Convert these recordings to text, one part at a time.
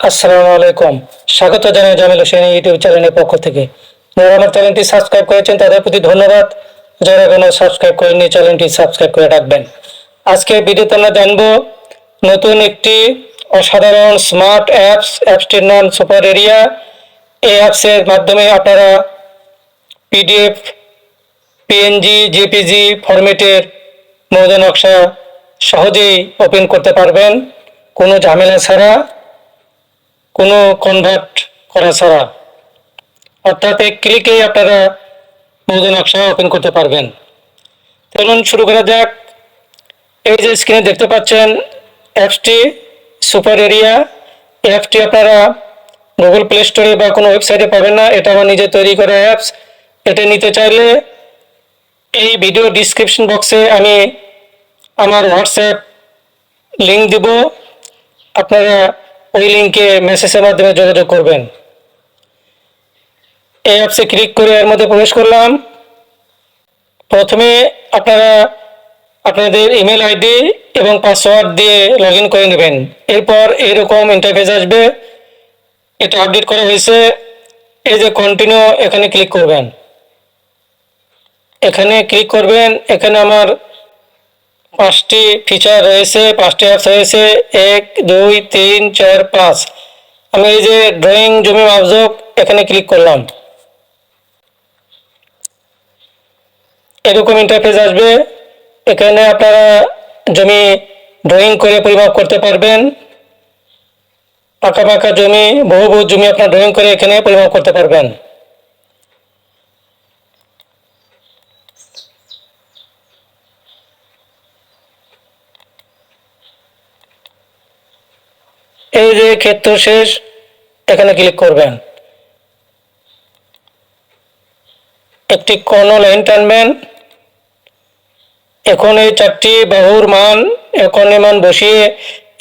আসসালামু আলাইকুম। স্বাগত জানাই জামিল হোসেন ইউটিউব চ্যানেলের পক্ষ থেকে। যারা আমার চ্যানেলটি সাবস্ক্রাইব করেছেন, তাদের প্রতি ধন্যবাদ। যারা এখনও সাবস্ক্রাইব করেননি, চ্যানেলটি সাবস্ক্রাইব করে রাখবেন। আজকে ভিডিওতে আমরা জানব নতুন একটি অসাধারণ স্মার্ট অ্যাপস, অ্যাপসটির নাম সুপার এরিয়া। এই অ্যাপসের মাধ্যমে আপনারা পিডিএফ, পিএনজি, জেপিজি ফরম্যাটের মৌজা নকশা সহজেই ওপেন করতে পারবেন। কোনো ঝামেলা ছাড়া। কোনো কনভার্ট করা ছাড়া। অর্থাৎ এক ক্লিকেই আপনারা নতুন নকশা ওপেন করতে পারবেন। চলুন শুরু করা যাক। এই যে স্ক্রিনে দেখতে পাচ্ছেন অ্যাপসটি সুপার এরিয়া অ্যাপটি আপনারা গুগল প্লে স্টোরে বা কোনো ওয়েবসাইটে পাবেন না। এটা আমার নিজে তৈরি করা অ্যাপস এটা নিতে চাইলে এই ভিডিও ডিসক্রিপশন বক্সে আমি আমার হোয়াটসঅ্যাপ লিঙ্ক দিব। আপনারা ওই লিঙ্কে মেসেজের মাধ্যমে যোগাযোগ করবেন। এই অ্যাপসে ক্লিক করে এর মধ্যে প্রবেশ করলাম। প্রথমে আপনারা আপনাদের ইমেল আইডি এবং পাসওয়ার্ড দিয়ে লগ ইন করে নেবেন। এরপর এরকম ইন্টারফেস আসবে। এটা আপডেট করা হয়েছে। এই যে কন্টিনিউ এখানে ক্লিক করবেন। এখানে ক্লিক করবেন। এখানে আমার পাঁচটি ফিচার রয়েছে, পাঁচটি অ্যাপস রয়েছে, এক, দুই, তিন, চার, পাঁচ। আমি এই যে ড্রয়িং জমি, মাপজোক, এখানে ক্লিক করলাম। এরকম ইন্টারফেস আসবে। এখানে আপনারা জমি ড্রয়িং করে পরিমাপ করতে পারবেন। পাকা পাকা জমি, বহু বহু জমি আপনার ড্রয়িং করে এখানে পরিমাপ করতে পারবেন। এই যে ক্ষেত্র শেষ, এখানে ক্লিক করবেন। একটি কোন লাইন টানবেন এখন এই চারটি বাহুর মান এখন মান বসিয়ে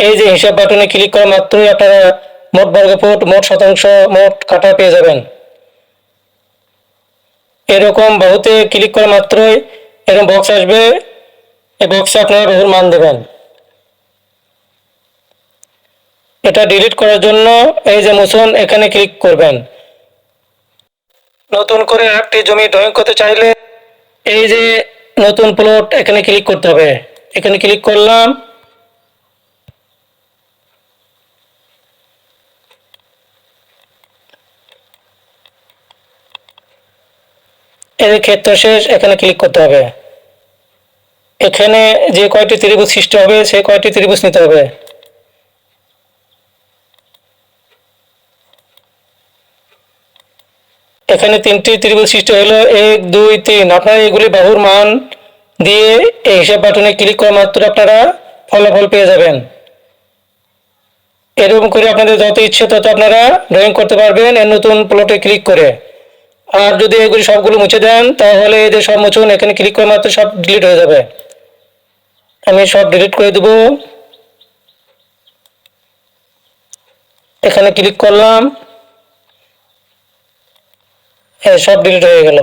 এই যে হিসাব বাটনে ক্লিক করা মাত্রই আপনারা মোট বর্গফুট, মোট শতাংশ, মোট কাটা পেয়ে যাবেন। এরকম বাহুতে ক্লিক করা মাত্রই এরকম বক্স আসবে। এই বক্সে আপনারা বাহুর মান দেবেন। এটা ডিলিট করার জন্য এই যে মোশন এখানে ক্লিক করবেন। নতুন করে একটি জমি ড্রয়িং করতে চাইলে এই যে নতুন প্লট এখানে ক্লিক করতে হবে। এখানে ক্লিক করলাম। এই ক্ষেত্র শেষ, এখানে ক্লিক করতে হবে। এখানে যে কয়টি ত্রিভুজ সৃষ্টি হবে সেই কয়টি ত্রিভুজ নিতে হবে? এখানে তিনটি ত্রিভুজ সৃষ্টি হলো। এক, দুই, তিন। আপনারা এগুলি বাহুর মান দিয়ে এই হিসাব বাটনে ক্লিক করা মাত্র আপনারা ফলাফল পেয়ে যাবেন। এরকম করে আপনাদের যত ইচ্ছে তত আপনারা ড্রয়িং করতে পারবেন এর নতুন প্লটে ক্লিক করে। আর যদি এগুলি সবগুলো মুছে দেন, তাহলে যে সব মুছুন, এখানে ক্লিক করা মাত্র সব ডিলিট হয়ে যাবে। আমি সব ডিলিট করে দেব। এখানে ক্লিক করলাম। সব ডিলিট হয়ে গেল।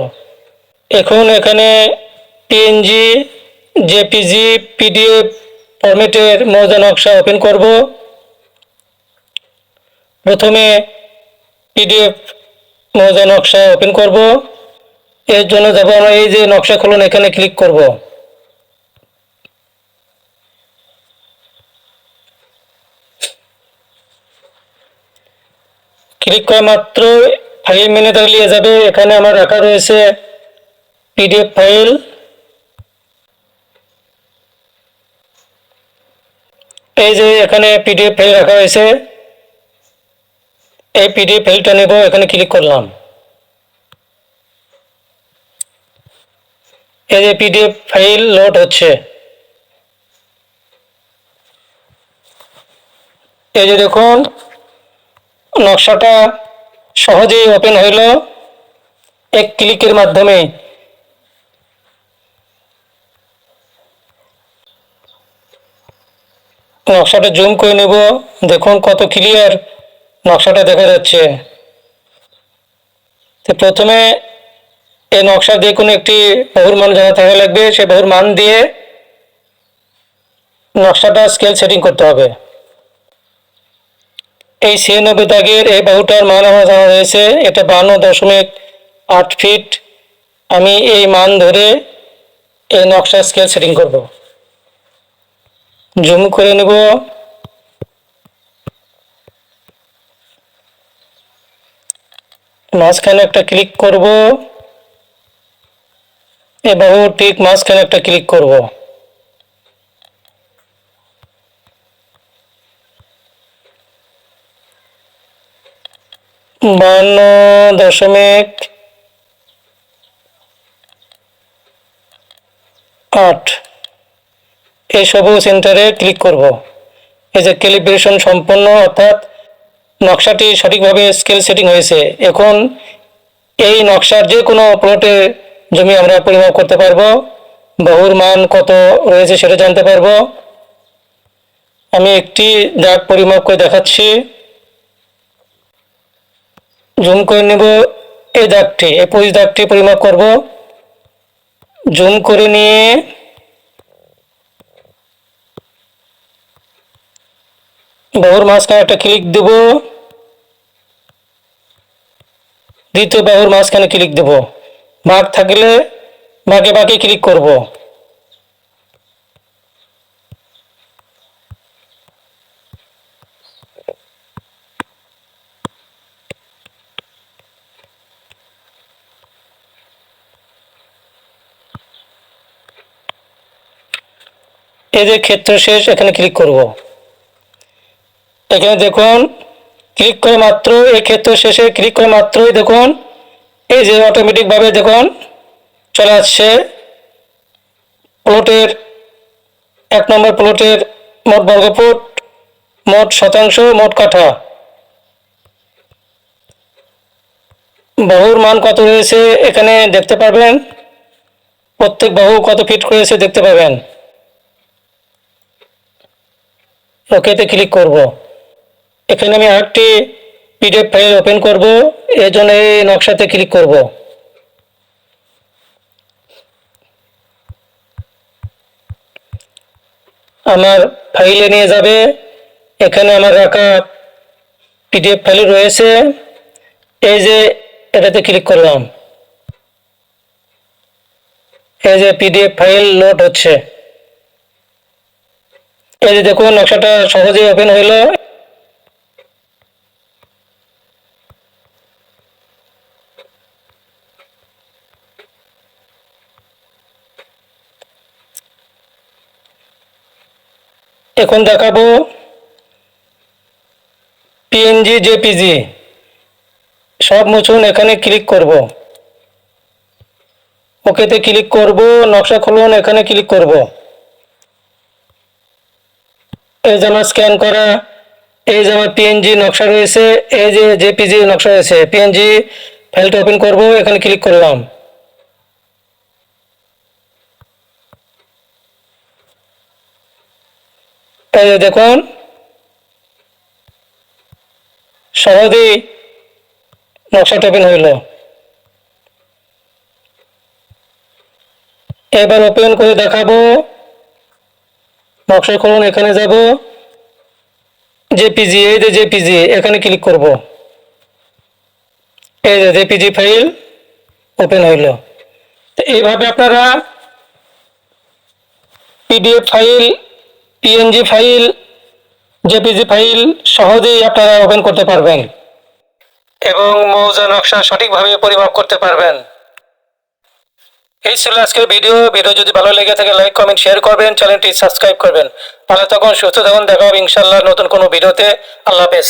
এখন এখানে পিএনজি জেপিজি পিডিএফ ফরম্যাটের মৌজা নকশা ওপেন করব। প্রথমে পিডিএফ মৌজা নকশা ওপেন করব। এর জন্য যাব আমরা এই যে নকশা খুলুন, এখানে ক্লিক করব। ক্লিক করা মাত্র ফাইল মেনে নিয়ে যাবে। এখানে আমার রাখা রয়েছে পিডিএফ ফাইল। এই যে এখানে পিডিএফ ফাইল রাখা হয়েছে। এই পিডিএফ ফাইলটা নেব, এখানে ক্লিক করলাম। এই যে পিডিএফ ফাইল লোড হচ্ছে। এই যে দেখুন, নকশাটা সহজেই ওপেন হইল। এক ক্লিকের মাধ্যমে। নকশাটা জুম করে নেব। দেখুন কত ক্লিয়ার নকশাটা দেখা যাচ্ছে। প্রথমে এই নকশা দিয়ে কোনো একটি বহুর মান জানা থাকা লাগবে। সেই বহুর মান দিয়ে নকশাটা স্কেল সেটিং করতে হবে। এই ছিয়ানব্বই দাগের এই বাহুটার মান আমার জানা রয়েছে এটা বান্ন দশমিক আট ফিট। আমি এই মান ধরে এই নকশা স্কেল সেটিং করব। জুম করে নেব। মাঝখানে একটা ক্লিক করব। এ বাহু ঠিক মাঝখানে একটা ক্লিক করব। বান্ন দশমিক আট। এই সবুজ সেন্টারে ক্লিক করব। এই যে ক্যালিব্রেশন সম্পন্ন অর্থাৎ নকশাটি সঠিকভাবে স্কেল সেটিং হয়েছে। এখন এই নকশার যে কোনো প্লটে জমি আমরা পরিমাপ করতে পারব। বাহুর মান কত রয়েছে সেটা জানতে পারব। আমি একটি দাগ পরিমাপ করে দেখাচ্ছি। জুম করে নেব এই দাগটি। এই পঁচিশ দাগটি পরিমাপ করব। জুম করে নিয়ে বাহুর মাঝখানে একটা ক্লিক দেব। দ্বিতীয় বাহুর মাঝখানে ক্লিক দেব। ভাগ থাকলে বাঁকে বাঁকে ক্লিক করব। এই যে ক্ষেত্র শেষ, এখানে ক্লিক করব। এখানে দেখুন ক্লিক করে মাত্র এই ক্ষেত্র শেষে ক্লিক করে মাত্রই দেখুন, এই যে অটোমেটিকভাবে দেখুন, চলে আসছে প্লটের এক নম্বর প্লটের মোট বর্গফুট, মোট শতাংশ, মোট কাঠা। বাহুর মান কত রয়েছে এখানে দেখতে পাবেন প্রত্যেক বাহু কত ফিট করেছে দেখতে পাবেন। ওকেতে ক্লিক করব। এখানে আমি আরেকটি পিডিএফ ফাইল ওপেন করব, এর জন্য এই নকশাতে ক্লিক করব। আমার ফাইলে নিয়ে যাবে, এখানে আমার রাখা পিডিএফ ফাইল রয়েছে, এই যে এটাতে ক্লিক করলাম। এই যে পিডিএফ ফাইল লোড হচ্ছে। এই যে দেখুন, নকশাটা সহজেই ওপেন হইল। এখন দেখাবো পিএনজি জেপিজি সব মুছুন, এখানে ক্লিক করব। ওকেতে ক্লিক করব, নকশা খুলুন, এখানে ক্লিক করব। এই যে আমার স্ক্যান করা, এই যে আমার পিএনজি নকশা রয়েছে, এই যে জেপিজি নকশা রয়েছে পিএনজি ফাইলটা ওপেন করব, এখানে ক্লিক করলাম। এই যে দেখুন, সহজেই নকশাটা ওপেন হইল। এবার ওপেন করে দেখাবো। নকশা খুলুন এখানে যাব, জেপিজি, এই যে জেপিজি, এখানে ক্লিক করব। এই যে জেপিজি ফাইল ওপেন হইল। তো এইভাবে আপনারা PDF file PNG file JPG file সহজেই আপনারা ওপেন করতে পারবেন এবং মৌজা নকশা সঠিকভাবে পরিমাপ করতে পারবেন। এই ছিল আজকের ভিডিও ভিডিও যদি ভালো লেগে থাকে লাইক কমেন্ট শেয়ার করবেন চ্যানেলটি সাবস্ক্রাইব করবেন। ভালো থাকুন, সুস্থ থাকুন, দেখা হবে ইনশাল্লাহ নতুন কোনো ভিডিওতে আল্লাহ হাফেজ।